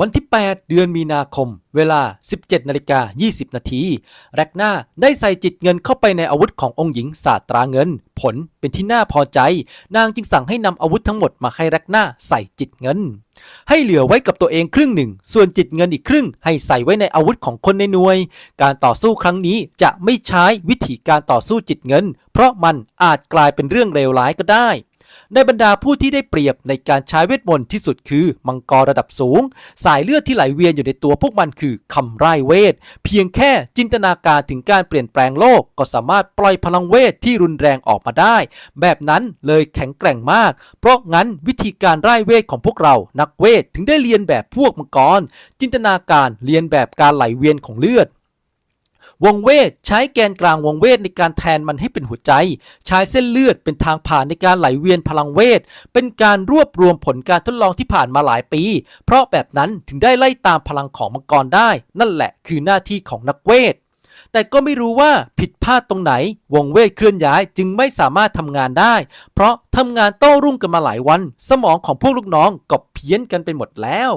วันที่ 8 เดือนมีนาคม เวลา 17นาฬิกา20 นาทีแรกหน้าได้ใส่จิตเงินเข้าไปในอาวุธขององค์หญิงศาสตราเงิน ผลเป็นที่น่าพอใจ นางจึงสั่งให้นำอาวุธทั้งหมดมาให้แรกหน้าใส่จิตเงิน ให้เหลือไว้กับตัวเองครึ่งหนึ่ง ส่วนจิตเงินอีกครึ่ง ให้ใส่ไว้ในอาวุธของคนในหน่วย การต่อสู้ครั้งนี้จะไม่ใช้วิธีการต่อสู้จิตเงิน เพราะมันอาจกลายเป็นเรื่องเลวร้ายก็ได้ ในบรรดาผู้ที่ได้เปรียบในการใช้เวทมนต์ที่สุดคือมังกรระดับสูง สายเลือดที่ไหลเวียนอยู่ในตัวพวกมันคือคำไร้เวท เพียงแค่จินตนาการถึงการเปลี่ยนแปลงโลกก็สามารถปล่อยพลังเวทที่รุนแรงออกมาได้ แบบนั้นเลยแข็งแกร่งมาก เพราะงั้นวิธีการไร้เวทของพวกเรานักเวทถึงได้เรียนแบบพวกมังกร จินตนาการเรียนแบบการไหลเวียนของเลือด วงเวทใช้แกนกลางวงเวทในการแทนมันให้เป็นหัวใจ ใช้เส้นเลือดเป็นทางผ่านในการไหลเวียนพลังเวท เป็นการรวบรวมผลการทดลองที่ผ่านมาหลายปี เพราะแบบนั้นถึงได้ไล่ตามพลังของมังกรได้ นั่นแหละคือหน้าที่ของนักเวท แต่ก็ไม่รู้ว่าผิดพลาดตรงไหน วงเวทเคลื่อนย้ายจึงไม่สามารถทำงานได้ เพราะทำงานโต้รุ่งกันมาหลายวัน สมองของพวกลูกน้องก็เพี้ยนกันไปหมดแล้ว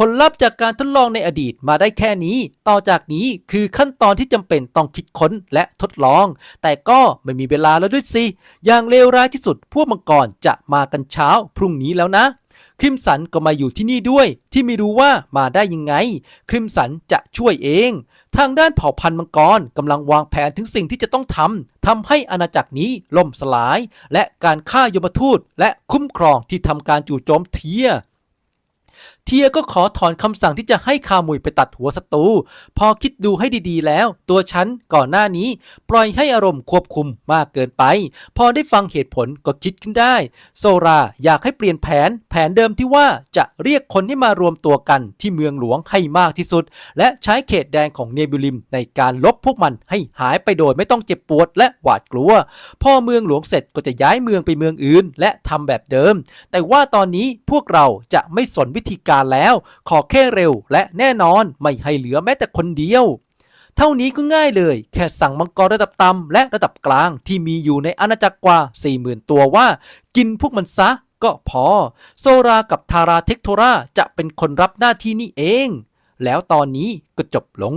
ผลลัพธ์จากการทดลองในอดีตมาได้แค่นี้ ต่อจากนี้คือขั้นตอนที่จำเป็นต้องคิดค้นและทดลอง แต่ก็ไม่มีเวลาแล้วด้วยสิ อย่างเลวร้ายที่สุดพวกมังกรจะมากันเช้าพรุ่งนี้แล้วนะคริมสันก็มาอยู่ที่นี่ด้วย ที่ไม่รู้ว่ามาได้ยังไง คริมสันจะช่วยเอง ทางด้านเผ่าพันธุ์มังกรกำลังวางแผนถึงสิ่งที่จะต้องทำทำให้อาณาจักรนี้ล่มสลาย และการฆ่ายมทูตและคุ้มครองที่ทำการจู่โจมเทีย เทียก็ขอถอนคำสั่งที่จะให้คามุยไปตัดหัวศัตรู พอคิดดูให้ดีๆแล้ว ตัวฉันก่อนหน้านี้ ปล่อยให้อารมณ์ควบคุมมากเกินไป พอได้ฟังเหตุผลก็คิดขึ้นได้ โซราอยากให้เปลี่ยนแผน แผนเดิมที่ว่าจะเรียกคนให้มารวมตัวกันที่เมืองหลวงให้มากที่สุด และใช้เขตแดนของเนบิลิมในการลบพวกมันให้หายไปโดยไม่ต้องเจ็บปวดและหวาดกลัว พอเมืองหลวงเสร็จก็จะย้ายเมืองไปเมืองอื่น และทำแบบเดิม แต่ว่าตอนนี้พวกเราจะไม่สนวิธีการการแล้ว ขอแค่เร็วและแน่นอนไม่ให้เหลือแม้แต่คนเดียว เท่านี้ก็ง่ายเลย แค่สั่งมังกรระดับต่ำและระดับกลางที่มีอยู่ในอาณาจักรกว่า 40,000 ตัวว่า กินพวกมันซะก็พอ โซรากับทาราเทคโทราจะเป็นคนรับหน้าที่นี้เอง แล้วตอนนี้ก็จบลง